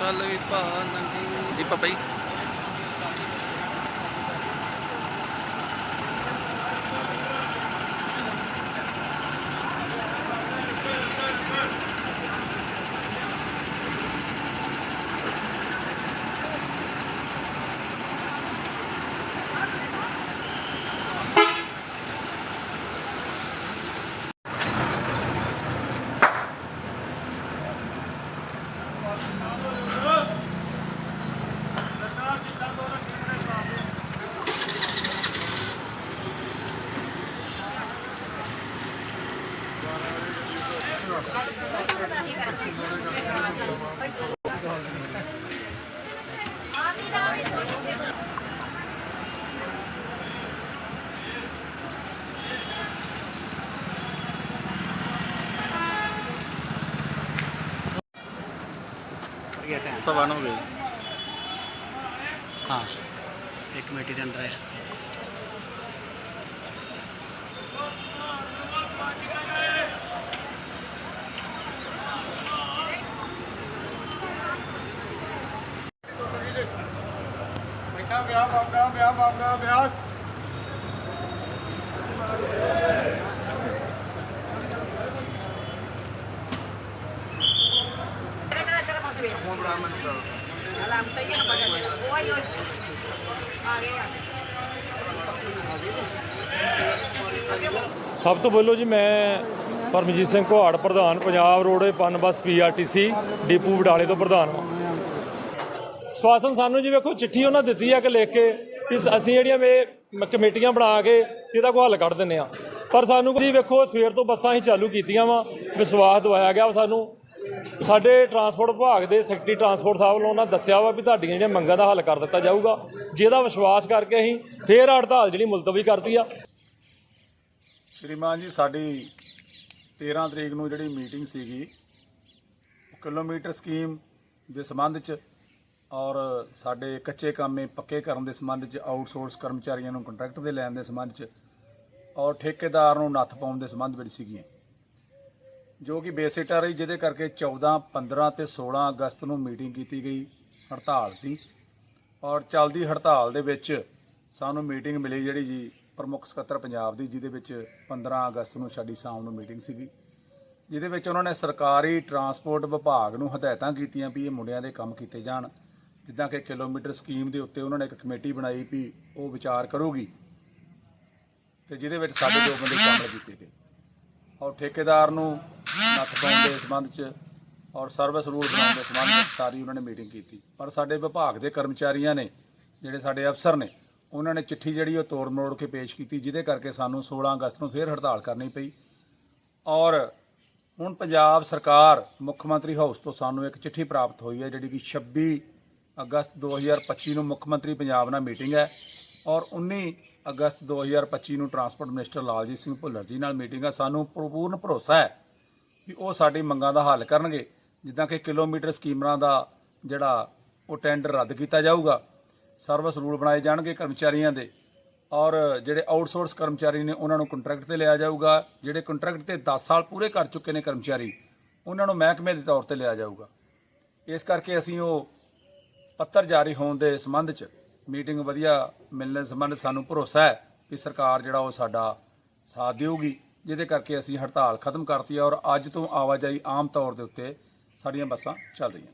sa lalipan ng ipapay. ਸਵਾ ਨੌ ਹੋ ਗਏ ਹਾਂ। ਇੱਕ ਕਮੇਟੀ ਦੇ ਅੰਦਰ ਹੈ ਵਿਆਹ ਬਾਬਾ ਵਿਆਹ ਬਾਬਾ ਵਿਆਹ Alam tayo na ba nila? Uy, uy. Age ਆ ਸਭ ਤੋਂ ਪਹਿਲਾਂ ਜੀ ਮੈਂ ਪਰਮਜੀਤ ਸਿੰਘ ਘੁਆੜ ਪ੍ਰਧਾਨ ਪੰਜਾਬ ਰੋਡ ਪਨ ਬੱਸ ਪੀਆਰਟੀਸੀ ਡਿਪੂ ਬਡਾਲੇ ਤੋਂ ਪ੍ਰਧਾਨ ਹਾਂ ਸਵਾਸਨ ਸਾਨੂੰ ਜੀ ਵੇਖੋ, ਚਿੱਠੀ ਉਹਨਾਂ ਦਿੱਤੀ ਆ ਕਿ ਲਿਖ ਕੇ, ਕਿ ਅਸੀਂ ਜਿਹੜੀਆਂ ਵੇ ਮ- ਕਮੇਟੀਆਂ ਬਣਾ ਕੇ ਇਹਦਾ ਕੋਈ ਹੱਲ ਕੱਢ ਦਿੰਨੇ ਆ। ਪਰ ਸਾਨੂੰ ਜੀ ਵੇਖੋ, ਸਵੇਰ ਤੋਂ ਬੱਸਾਂ ਹੀ ਚਾਲੂ ਕੀਤੀਆਂ ਵਾ, ਵਿਸ਼ਵਾਸ ਦਵਾਇਆ ਗਿਆ ਵਾ ਸਾਨੂੰ। ਸਾਡੇ ਟਰਾਂਸਪੋਰਟ ਵਿਭਾਗ ਦੇ ਸੈਕਟਰੀ ਟਰਾਂਸਪੋਰਟ ਸਾਹਿਬ ਵੱਲੋਂ ਉਹਨਾਂ ਦੱਸਿਆ ਵਾ ਵੀ ਤੁਹਾਡੀਆਂ ਜਿਹੜੀਆਂ ਮੰਗਾਂ ਦਾ ਹੱਲ ਕਰ ਦਿੱਤਾ ਜਾਊਗਾ। ਜਿਹਦਾ ਵਿਸ਼ਵਾਸ ਕਰਕੇ ਅਸੀਂ ਫੇਰ ਹੜਤਾਲ ਜਿਹੜੀ ਮੁਲਤਵੀ ਕਰਤੀ ਆ। ਸ਼੍ਰੀਮਾਨ ਜੀ, ਸਾਡੀ 13 ਤਰੀਕ ਨੂੰ ਜਿਹੜੀ ਮੀਟਿੰਗ ਸੀਗੀ, ਕਿਲੋਮੀਟਰ ਸਕੀਮ ਦੇ ਸੰਬੰਧ 'ਚ ਔਰ ਸਾਡੇ ਕੱਚੇ ਕੰਮੇ ਪੱਕੇ ਕਰਨ ਦੇ ਸੰਬੰਧ 'ਚ ਆਊਟਸੋਰਸ ਕਰਮਚਾਰੀਆਂ ਨੂੰ ਕੰਟਰੈਕਟ ਦੇ ਲੈਣ ਦੇ ਸੰਬੰਧ 'ਚ ਔਰ ਠੇਕੇਦਾਰ ਨੂੰ ਨੱਥ ਪਾਉਣ ਦੇ ਸੰਬੰਧ ਵਿੱਚ ਸੀਗੀਆਂ। ਜੋ ਕਿ ਬੇਸਿਟਾ ਰਹੀ, ਜਿਹਦੇ ਕਰਕੇ 14 15 ਤੇ 16 ਅਗਸਤ ਨੂੰ ਮੀਟਿੰਗ ਕੀਤੀ ਗਈ ਹੜਤਾਲ ਦੀ। ਔਰ ਚੱਲਦੀ ਹੜਤਾਲ ਦੇ ਵਿੱਚ ਸਾਨੂੰ ਮੀਟਿੰਗ ਮਿਲੀ ਜਿਹੜੀ ਜੀ ਪ੍ਰਮੁੱਖ ਸਕੱਤਰ ਪੰਜਾਬ ਦੀ, ਜਿਹਦੇ ਵਿੱਚ 15 ਅਗਸਤ ਨੂੰ ਸਾਡੀ ਸ਼ਾਮ ਨੂੰ ਮੀਟਿੰਗ ਸੀਗੀ। ਜਿਹਦੇ ਵਿੱਚ ਉਹਨਾਂ ਨੇ ਸਰਕਾਰੀ ਟਰਾਂਸਪੋਰਟ ਵਿਭਾਗ ਨੂੰ ਹਦਾਇਤਾਂ ਕੀਤੀਆਂ ਵੀ ਇਹ ਮੁੰਡਿਆਂ ਦੇ ਕੰਮ ਕੀਤੇ ਜਾਣ। ਜਿੱਦਾਂ ਕਿ ਕਿਲੋਮੀਟਰ ਸਕੀਮ ਦੇ ਉੱਤੇ ਉਹਨਾਂ ਨੇ ਇੱਕ ਕਮੇਟੀ ਬਣਾਈ ਵੀ ਉਹ ਵਿਚਾਰ ਕਰੂਗੀ ਤੇ ਜਿਹਦੇ ਵਿੱਚ ਸਾਡੇ ਦੋ ਬੰਦੇ ਸ਼ਾਮਲ ਕੀਤੇ ਗਏ। ਔਰ ਠੇਕੇਦਾਰ ਨੂੰ ਨੱਥ ਪਾਉਣ ਦੇ ਸੰਬੰਧ 'ਚ ਔਰ ਸਰਵਿਸ ਰੂਲ ਬਣਾਉਣ ਦੇ ਸੰਬੰਧ ਵਿੱਚ ਸਾਰੀ ਉਹਨਾਂ ਨੇ ਮੀਟਿੰਗ ਕੀਤੀ। ਪਰ ਸਾਡੇ ਵਿਭਾਗ ਦੇ ਕਰਮਚਾਰੀਆਂ ਨੇ, ਜਿਹੜੇ ਸਾਡੇ ਅਫਸਰ ਨੇ, ਉਹਨਾਂ ਨੇ ਚਿੱਠੀ ਜਿਹੜੀ ਉਹ ਤੋੜ ਮੋੜ ਕੇ ਪੇਸ਼ ਕੀਤੀ, ਜਿਹਦੇ ਕਰਕੇ ਸਾਨੂੰ 16 ਅਗਸਤ ਨੂੰ ਫੇਰ ਹੜਤਾਲ ਕਰਨੀ ਪਈ। ਔਰ ਹੁਣ ਪੰਜਾਬ ਸਰਕਾਰ ਮੁੱਖ ਮੰਤਰੀ ਹਾਊਸ ਤੋਂ ਸਾਨੂੰ ਇੱਕ ਚਿੱਠੀ ਪ੍ਰਾਪਤ ਹੋਈ ਹੈ, ਜਿਹੜੀ ਕਿ 26 ਅਗਸਤ 2025 ਨੂੰ ਮੁੱਖ ਮੰਤਰੀ ਪੰਜਾਬ ਨਾਲ ਮੀਟਿੰਗ ਹੈ ਔਰ 19 ਅਗਸਤ 2025 ਨੂੰ ਟਰਾਂਸਪੋਰਟ ਮਿਨਿਸਟਰ ਲਾਲਜੀਤ ਸਿੰਘ ਭੁੱਲਰ ਜੀ ਨਾਲ ਮੀਟਿੰਗ ਹੈ। ਸਾਨੂੰ ਪੂਰਨ ਭਰੋਸਾ ਹੈ ਕਿ ਉਹ ਸਾਡੀ ਮੰਗਾਂ ਦਾ ਹੱਲ ਕਰਨਗੇ। ਜਿੱਦਾਂ ਕਿ ਕਿਲੋਮੀਟਰ ਸਕੀਮਰਾਂ ਦਾ ਜਿਹੜਾ ਉਹ ਟੈਂਡਰ ਰੱਦ ਕੀਤਾ ਜਾਊਗਾ, ਸਰਵਿਸ ਰੂਲ ਬਣਾਏ ਜਾਣਗੇ ਕਰਮਚਾਰੀਆਂ ਦੇ ਔਰ ਜਿਹੜੇ ਆਊਟਸੋਰਸ ਕਰਮਚਾਰੀ ਨੇ ਉਹਨਾਂ ਨੂੰ ਕੰਟਰੈਕਟ ਤੇ ਲਿਆ ਜਾਊਗਾ। ਜਿਹੜੇ ਕੰਟਰੈਕਟ ਤੇ 10 ਸਾਲ ਪੂਰੇ ਕਰ ਚੁੱਕੇ ਨੇ ਕਰਮਚਾਰੀ, ਉਹਨਾਂ ਨੂੰ ਮਹਿਕਮੇ ਦੇ ਤੌਰ ਤੇ ਲਿਆ ਜਾਊਗਾ। ਇਸ ਕਰਕੇ ਅਸੀਂ ਉਹ ਪੱਤਰ ਜਾਰੀ ਹੋਣ ਦੇ ਸੰਬੰਧ 'ਚ ਮੀਟਿੰਗ ਵਧੀਆ ਮਿਲਣ ਸੰਬੰਧ ਸਾਨੂੰ ਭਰੋਸਾ ਹੈ ਕਿ ਸਰਕਾਰ ਜਿਹੜਾ ਉਹ ਸਾਡਾ ਸਾਥ ਦੇਊਗੀ, ਜਿਹਦੇ ਕਰਕੇ ਅਸੀਂ ਹੜਤਾਲ ਖਤਮ ਕਰਤੀ ਹੈ ਔਰ ਅੱਜ ਤੋਂ ਆਵਾਜਾਈ ਆਮ ਤੌਰ ਦੇ ਉੱਤੇ ਸਾਡੀਆਂ ਬੱਸਾਂ ਚੱਲ ਰਹੀਆਂ